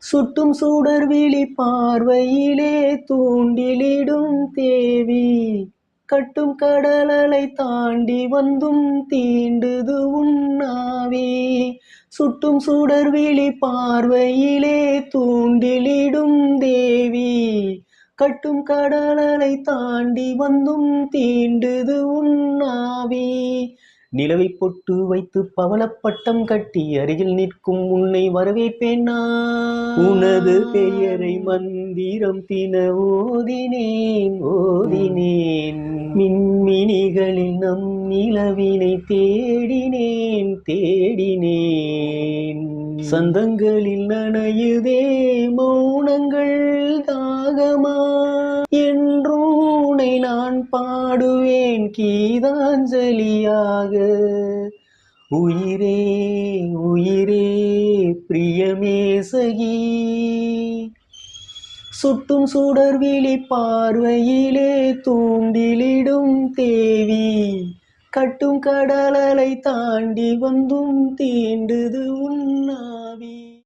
சுட்டும் சுடர் விழி பார்வையிலே தூண்டிலிடும் தேவி. கட்டும் கடலலை தாண்டி வந்தும் தீண்டுது உண்ணாவி சுட்டும் சுடர் விழி பார்வையிலே தூண்டிலிடும் தேவி. கட்டும் கடலலை தாண்டி வந்தும் தீண்டுது உண்ணாவி நிலவை பொட்டு வைத்து பவளப்பட்டம் கட்டி அருகில் நிற்கும் உன்னை வரவேற்பேன்? நான் உனது பெயரை மந்திரம் தின ஓதினேன் ஓதினேன். மின்மினிகளில் நம் நிலவினை தேடினேன் தேடினேன். சந்தங்களில் நனையுதே மௌனங்கள் தாகமா? பாடுவேன் கீதாஞ்சலியாக. உயிரே உயிரே பிரியமே சகி. சுட்டும் சுடர் விழி பார்வையிலே தூண்டிலிடும் தேவி. கட்டும் கடலலை தாண்டி வந்தும் தீண்டுது